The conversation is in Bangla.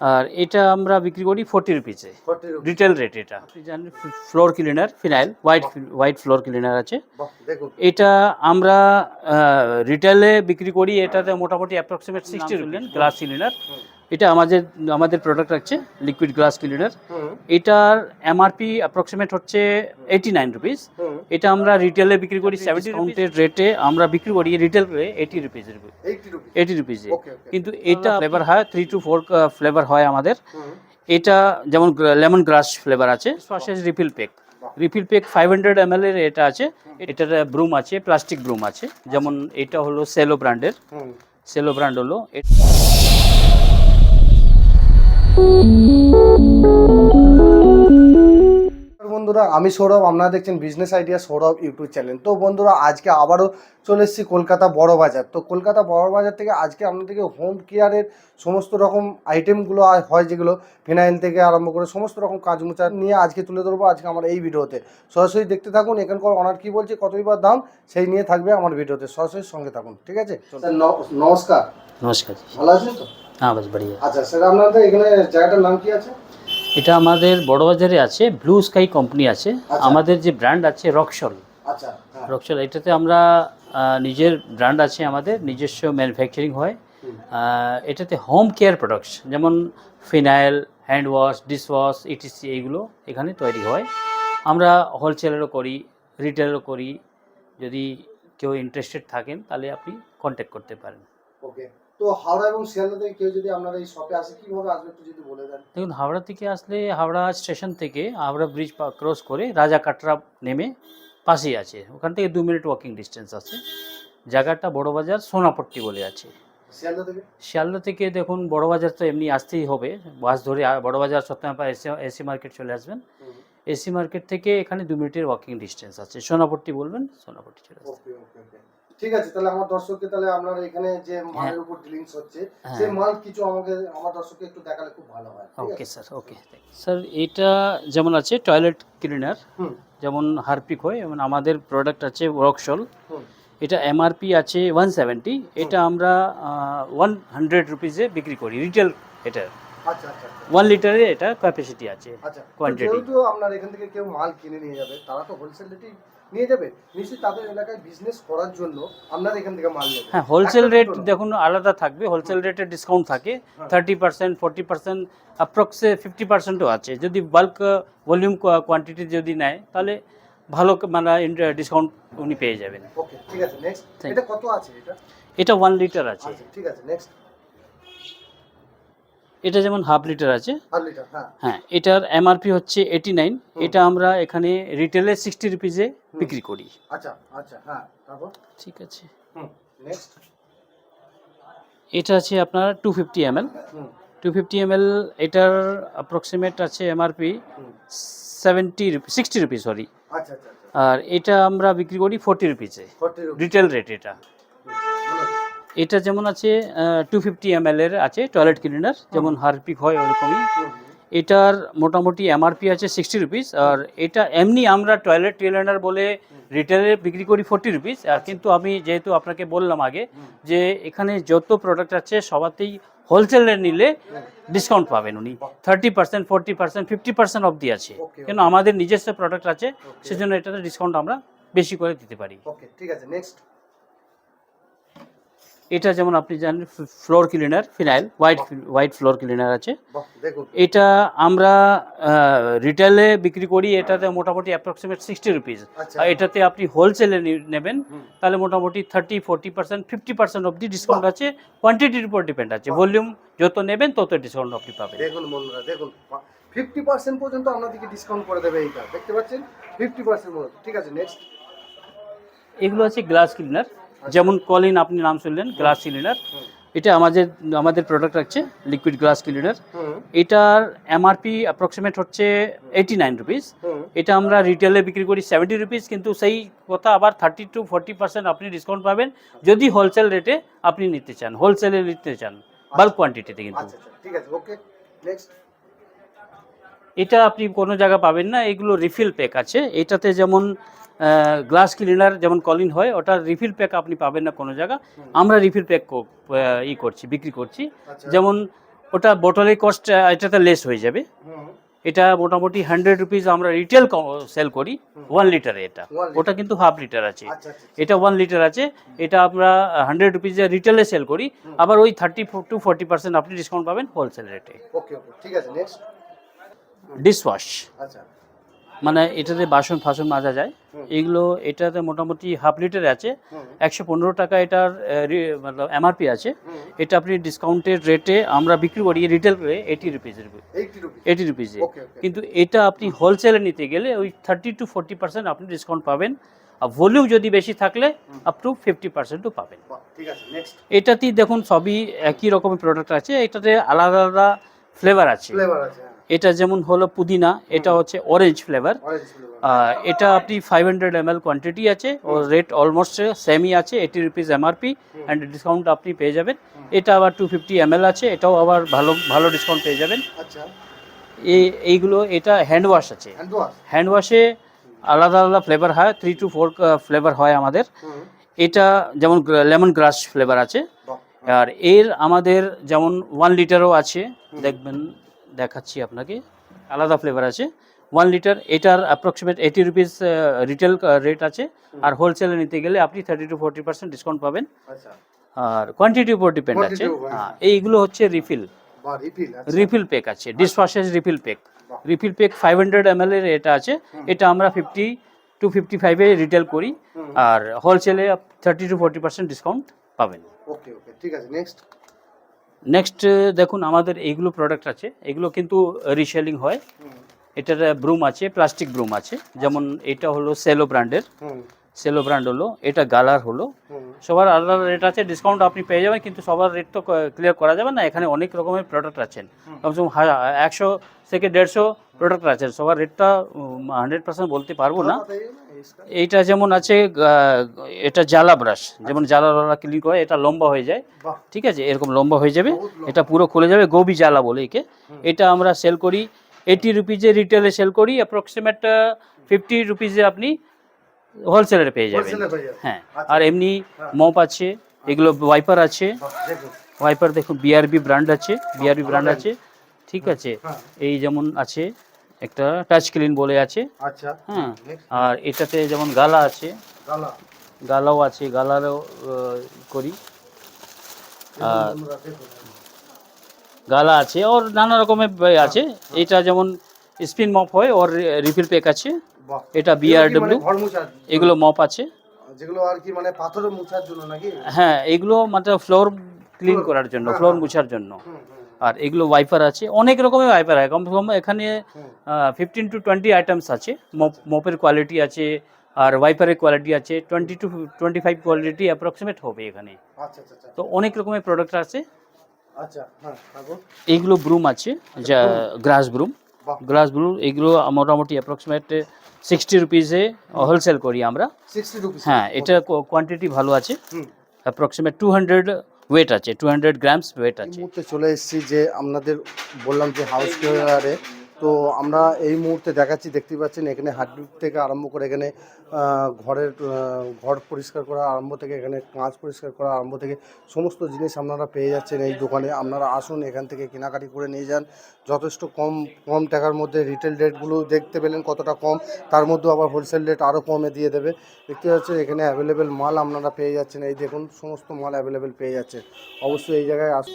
আর এটা আমরা বিক্রি করি ফোরটি রুপিসে রিটেল রেট এটা। আপনি জানেন floor cleaner phenyl white white floor cleaner আছে। এটা আমরা রিটেলে বিক্রি করি এটাতে মোটামুটি approximate sixty rupees glass cleaner এটা আমাদের আমাদের প্রোডাক্ট আছে লিকুইড গ্লাস ক্লিনার এটার এমআরপি অ্যাপ্রক্সিমেট হচ্ছে এইটি নাইন রুপিস এটা আমরা রিটেলে বিক্রি করি সেভেন্টি কাউন্টের রেটে আমরা বিক্রি করি retail eighty rupees eighty rupees কিন্তু এটা ফ্লেভার হয় থ্রি টু ফোর ফ্লেভার হয় আমাদের। এটা যেমন লেমন গ্রাস ফ্লেভার আছে sausage refill pack refill pack five hundred M এর এটা আছে। এটার ব্রুম আছে প্লাস্টিক ব্রুম আছে। যেমন এটা হলো সেলো ব্র্যান্ডের সেলো ব্র্যান্ড হলো এ- বন্ধুরা আমি সৌরভ আপনারা দেখছেন business idea Sourav YouTube channel তো বন্ধুরা আজকে আবারও চলে এসেছি কলকাতা বড় বাজার। তো কলকাতা বড় বাজার থেকে আজকে আপনাদেরকে হোম কেয়ারের সমস্ত রকম আইটেমগুলো হয় যেগুলো ফিনাইল থেকে আরম্ভ করে সমস্ত রকম কাজ মোচা নিয়ে আজকে তুলে ধরবো আজকে আমার এই ভিডিওতে। সরাসরি দেখতে থাকুন এখানকার অনার কি বলছে কতই বা দাম সেই নিয়ে থাকবে আমার ভিডিওতে। সরাসরি সঙ্গে থাকুন ঠিক আছে? নমস্কার। নমস্কার। ভালো আছেন তো? হ্যাঁ বাস বাড়িয়া। আচ্ছা স্যার আপনাদের এখানে জায়গাটার নাম কি আছে? এটা আমাদের বড়বাজারে আছে ব্লু স্কাই কোম্পানি আছে। আচ্ছা। আমাদের যে ব্র্যান্ড আছে রকশল আচ্ছা হ্যাঁ। রকশল এটাতে আমরা নিজের ব্র্যান্ড আছে আমাদের নিজস্ব ম্যানুফ্যাকচারিং হয়। এটাতে হোম কেয়ার প্রোডাক্টস যেমন phenyl hand wash dish wash ETC এইগুলো এখানে তৈরি হয়। আমরা হোলসেলেরও করি রিটেলও করি। যদি কেউ ইন্টারেস্টেড থাকেন তাহলে আপনি কন্ট্যাক্ট করতে পারেন। ওকে। তো হাওড়া এবং শিয়ালদা থেকে কেউ যদি আপনার এই শপে আসে কীভাবে আসবে একটু যদি বলে দেন? দেখুন হাওড়া থেকে আসলে হাওড়া স্টেশন থেকে হাওড়া ব্রিজ ক্রস করে রাজা কাটরা নেমে পাশেই আছে। ওখান থেকে দু মিনিট ওয়াকিং ডিস্টেন্স আছে। জায়গাটা বড় বাজার সোনাপট্টি বলে আছে। শিয়ালদা থেকে? শিয়ালদা থেকে দেখুন বড় বাজার তো এমনি আসতেই হবে। বাস ধরে আ- বড় এসি এসি মার্কেট চলে আসবেন। এসি মার্কেট থেকে এখানে দু মিনিটের ওয়াকিং ডিস্টেন্স আছে। সোনাপট্টি বলবেন সোনাপট্টি চলে আসবে ঠিক আছে তাহলে আমার দর্শককে তাহলে আপনার এখানে যে মালের উপর ডিলিংস হচ্ছে হ্যাঁ। সেই মাল কিছু আমাকে আমার দর্শককে একটু দেখালে খুব ভালো হয় ওকে স্যার ওকে স্যার এটা যেমন আছে টয়লেট ক্লিনার যেমন হারপিক হয় যেমন আমাদের প্রোডাক্ট আছে ওয়ার্কশল এটা এমআরপি আছে ওয়ান সেভেন্টি এটা আমরা ওয়ান হান্ড্রেড রুপিসে বিক্রি করি রিটেল এটা। আচ্ছা আচ্ছা আচ্ছা। ওয়ান লিটারে এটা ক্যাপাসিটি আছে আচ্ছা. যেহেতু আপনার এখান থেকে কেউ মাল কিনে নিয়ে যাবে তারা তো হোলসেল রেটেই নিয়ে যাবে? নিশ্চয়ই তাদের এলাকায় বিজনেস করার জন্য আপনার এখান থেকে মাল হ্যাঁ হোলসেল রেট দেখুন আলাদা থাকবে। হোলসেল রেটে ডিসকাউন্ট থাকে। থার্টি পার্সেন্ট ফোর্টি পার্সেন্ট অ্যাপ্রক্সে ফিফটি পার্সেন্টও আছে। যদি বাল্ক ভলিউম কোয়ান্টিটি যদি নেয় তাহলে ভালো মানে ডিসকাউন্ট উনি পেয়ে যাবেন। ওকে ঠিক আছে নেক্সট এটা কত আছে এটা? এটা ওয়ান লিটার আছে। আচ্ছা ঠিক আছে নেক্সট এটা যেমন হাফ লিটার আছে। হ্যাঁ। হ্যাঁ এটার এমআরপি হচ্ছে এইটি নাইন এটা আমরা এখানে রিটেলে সিক্সটি রুপিসে বিক্রি করি। আচ্ছা আচ্ছা হ্যাঁ ঠিক আছে। এটা আছে আপনার two fifty M L two fifty M L এটার অ্যাপ্রক্সিমেট আছে MRP seventy rupee sixty rupees sorry আর এটা আমরা বিক্রি করি ফোর্টি রুপিস রিটেল রেট এটা। এটা যেমন আছে টু ফিফটি এম এর আছে টয়লেট ক্লিনার যেমন হারপিক হয় ওরকমই। এটার মোটামুটি এমআরপি আছে সিক্সটি রুপিস আর এটা এমনি আমরা টয়লেট ক্লিনার বলে রিটেলে বিক্রি করি ফোর্টি রুপিস আর কিন্তু আমি যেহেতু আপনাকে বললাম আগে যে এখানে যত প্রোডাক্ট আছে সবাতেই হোলসেলে নিলে ডিসকাউন্ট পাবেন উনি। Thirty percent forty percent fifty percent অবধি আছে। কেন আমাদের নিজস্ব প্রোডাক্ট আছে সেজন্য এটাতে ডিসকাউন্ট আমরা বেশি করে দিতে পারি। ওকে ঠিক আছে নেক্সট এটা যেমন আপনি জানেন floor cleaner phenyl white white floor cleaner আছে। দেখুন। এটা আমরা রিটেলে বিক্রি করি এটাতে মোটামুটি অ্যাপ্রক্সিমেট সিক্সটি রুপিস আর এটাতে আপনি হোলসেলে নেবেন তাহলে মোটামুটি thirty forty percent fifty percent অবধি ডিসকাউন্ট আছে। কোয়ান্টিটির উপর ডিপেন্ড আছে। ভলিউম যত নেবেন তত ডিসকাউন্ট আপনি পাবেন। দেখুন বন্ধুরা দেখুন। ফিফটি পার্সেন্ট পর্যন্ত আপনাদেরকে ডিসকাউন্ট করে দেবে এইটা। দেখতে পাচ্ছেন? ফিফটি পার্সেন্ট ঠিক আছে নেক্সট এগুলো আছে গ্লাস ক্লিনার যেমন কলিন আপনি নাম শুনলেন গ্লাস ক্লিনার এটা আমাদের আমাদের প্রোডাক্ট আছে লিকুইড গ্লাস ক্লিনার এটার এমআরপি অ্যাপ্রক্সিমেট হচ্ছে এইটি নাইন রুপিস এটা আমরা রিটেলে বিক্রি করি সেভেন্টি রুপিস কিন্তু সেই কথা আবার থার্টি টু ফোর্টি পার্সেন্ট আপনি ডিসকাউন্ট পাবেন। যদি হোলসেল রেটে আপনি নিতে চান হোলসেলে নিতে চান বাল্ক কোয়ান্টিটিতে কিন্তু। আচ্ছা আচ্ছা ঠিক আছে ওকে নেক্সট এটা আপনি কোনো জায়গা পাবেন না এগুলো রিফিল প্যাক আছে। এটাতে যেমন গ্লাস ক্লিনার যেমন কলিন হয় ওটা রিফিল প্যাক আপনি পাবেন না কোনো জায়গা। আমরা রিফিল প্যাক ই করছি বিক্রি করছি। আচ্ছা। যেমন ওটা বোটলের কস্ট এটাতে লেস হয়ে যাবে। এটা মোটামুটি হান্ড্রেড রুপিস আমরা রিটেল সেল করি ওয়ান লিটারে এটা। ওটা কিন্তু হাফ লিটার আছে। আচ্ছা আচ্ছা এটা ওয়ান লিটার আছে। এটা আমরা হান্ড্রেড রুপিজে রিটেলে সেল করি। আবার ওই থার্টি টু ফোর্টি পার্সেন্ট আপনি ডিসকাউন্ট পাবেন হোলসেল রেটে ওকে ওকে ঠিক আছে নেক্সট ডিশ ওয়াশ আচ্ছা। মানে এটাতে বাসন ফাসন মাজা যায়। এগুলো এটাতে মোটামুটি হাফ লিটার আছে। একশো পনেরো টাকা এটার মানে এমআরপি আছে। এটা আপনি ডিসকাউন্টেড রেটে আমরা বিক্রি করি রিটেল করে এইটি রুপিজ এইটি রুপিস রুপিজে কিন্তু এটা আপনি হোলসেলে নিতে গেলে ওই থার্টি টু ফোর্টি পার্সেন্ট আপনি ডিসকাউন্ট পাবেন। আর ভলিউম যদি বেশি থাকলে আপ টু ফিফটি পার্সেন্টও পাবেন। এটাতেই দেখুন সবই একই রকমের প্রোডাক্ট আছে। এটাতে আলাদা আলাদা ফ্লেভার আছে এটা যেমন হলো পুদিনা এটা হচ্ছে অরেঞ্জ ফ্লেভার এটা আপনি five hundred M L quantity আছে ও রেট অলমোস্ট সেমই আছে eighty rupees MRP and discount আপনি পেয়ে যাবেন। এটা আবার টু ফিফটি এম এল আছে এটাও আবার ভালো ভালো ডিসকাউন্ট পেয়ে যাবেন। আচ্ছা। এই এইগুলো এটা হ্যান্ড ওয়াশ আছে। হ্যান্ড ওয়াশে আলাদা আলাদা ফ্লেভার হয় থ্রি টু ফোর ফ্লেভার হয় আমাদের। এটা যেমন লেমন গ্রাস ফ্লেভার আছে। আর এর আমাদের যেমন ওয়ান লিটারও আছে দেখবেন দেখাচ্ছি আপনাকে। আলাদা ফ্লেভার আছে। ওয়ান লিটার এটার approximate eighty rupees retail rate আছে। আর হোলসেলে নিতে গেলে আপনি thirty to forty percent discount পাবেন। আচ্ছা। আর কোয়ান্টিটির উপর ডিপেন্ড আছে। হ্যাঁ এইগুলো হচ্ছে রিফিল রিফিল পেক আছে। ডিশওয়াশেজ refill pack refill pack five hundred M এর এটা আছে। এটা আমরা ফিফটি টু ফিফটি ফাইভে রিটেল করি। আর হোলসেলে thirty to forty percent discount পাবেন। ওকে ওকে ঠিক আছে। নেক্সট নেক্সট দেখুন আমাদের এইগুলো প্রোডাক্ট আছে। এগুলো কিন্তু রিসেলিং হয়। এটার ব্রুম আছে প্লাস্টিক ব্রুম আছে। যেমন এটা হলো সেলো ব্র্যান্ডের সেলো ব্র্যান্ড হলো এটা গালার হলো। সবার আলাদা রেট আছে ডিসকাউন্ট আপনি পেয়ে যাবেন কিন্তু সবার রেট তো ক্লিয়ার করা যাবে না। এখানে অনেক রকমের প্রোডাক্ট আছেন। কমসম একশো থেকে দেড়শো প্রোডাক্ট আছে সবার রেটটা হান্ড্রেড পার্সেন্ট বলতে পারব না। এইটা যেমন আছে এটা জ্বালা ব্রাশ যেমন জ্বালা ক্লিন করে এটা লম্বা হয়ে যায়। ঠিক আছে? এরকম লম্বা হয়ে যাবে। এটা পুরো খুলে যাবে গোবি জ্বালা বলে একে। এটা আমরা সেল করি এইটি রুপিজে রিটেলে সেল করি অ্যাপ্রক্সিমেট ফিফটি রুপিজে আপনি হোলসেলে পেয়ে যাবেন। হ্যাঁ। আচ্ছা। আর এমনি হ্যাঁ। মপ আছে এগুলো ওয়াইপার আছে। ওয়াইপার দেখুন। বিআরবি ব্র্যান্ড আছে বিআরবি ব্র্যান্ড আছে। ঠিক আছে? হ্যাঁ। এই যেমন আছে। একটা টাচ ক্লিন বলে আছে। আচ্ছা। হ্যাঁ আর এটাতে যেমন গালা আছে। গালা। গালাও আছে গালারও করি। আর গালা আছে ওর নানা রকমের আছে। এটা যেমন স্পিন মপ হয় ওর রিফিল প্যাক আছে। এটা বিআরডব্লিউ মানে এগুলো মপ আছে। যেগুলো আর কি মানে মুছার জন্য নাকি? হ্যাঁ এগুলো মানে ফ্লোর ক্লিন করার জন্য হ্যাঁ, ফ্লোর হ্যাঁ। মুছার জন্য। আর এগুলো ওয়াইপার আছে। অনেক রকমের ওয়াইপার হয়। কম সে কম এখানে ফিফটিন টু টোয়েন্টি আইটেমস আছে। মপ মপের কোয়ালিটি আছে আর ওয়াইপারের কোয়ালিটি আছে। Twenty to twenty five quality approximate হবে এখানে। আচ্ছা আচ্ছা আচ্ছা। তো অনেক রকমের প্রোডাক্ট আছে। আচ্ছা হ্যাঁ এইগুলো ব্রুম আছে যা গ্রাস ব্রুম গ্রাস ব্রুম এগুলো মোটামুটি অ্যাপ্রক্সিমেট সিক্সটি রুপিসে হোলসেল করি আমরা। হ্যাঁ এটা কোয়ান্টিটি ভালো আছে। অ্যাপ্রক্সিমেট টু হান্ড্রেড ওয়েট আছে টু হান্ড্রেড গ্রামস ওয়েট আছে। মুহূর্তে চলে এসেছি যে আপনাদের বললাম যে হাউস কেয়ারে তো আমরা এই মুহূর্তে দেখাচ্ছি দেখতে পাচ্ছেন, এখানে হাড্ডুর থেকে আরম্ভ করে এখানে ঘরের ঘর পরিষ্কার করা আরম্ভ থেকে, এখানে কাঁচ পরিষ্কার করা আরম্ভ থেকে সমস্ত জিনিস আপনারা পেয়ে যাচ্ছেন এই দোকানে। আপনারা আসুন, এখান থেকে কেনাকাটি করে নিয়ে যান। যথেষ্ট কম কম টাকার মধ্যে রিটেল রেটগুলো দেখতে পেলেন কতটা কম, তার মধ্যে আবার হোলসেল রেট আরও কমে দিয়ে দেবে। দেখতে পাচ্ছেন, এখানে অ্যাভেলেবেল মাল আপনারা পেয়ে যাচ্ছেন। এই দেখুন, সমস্ত মাল অ্যাভেলেবেল পেয়ে যাচ্ছে। অবশ্যই এই জায়গায় আস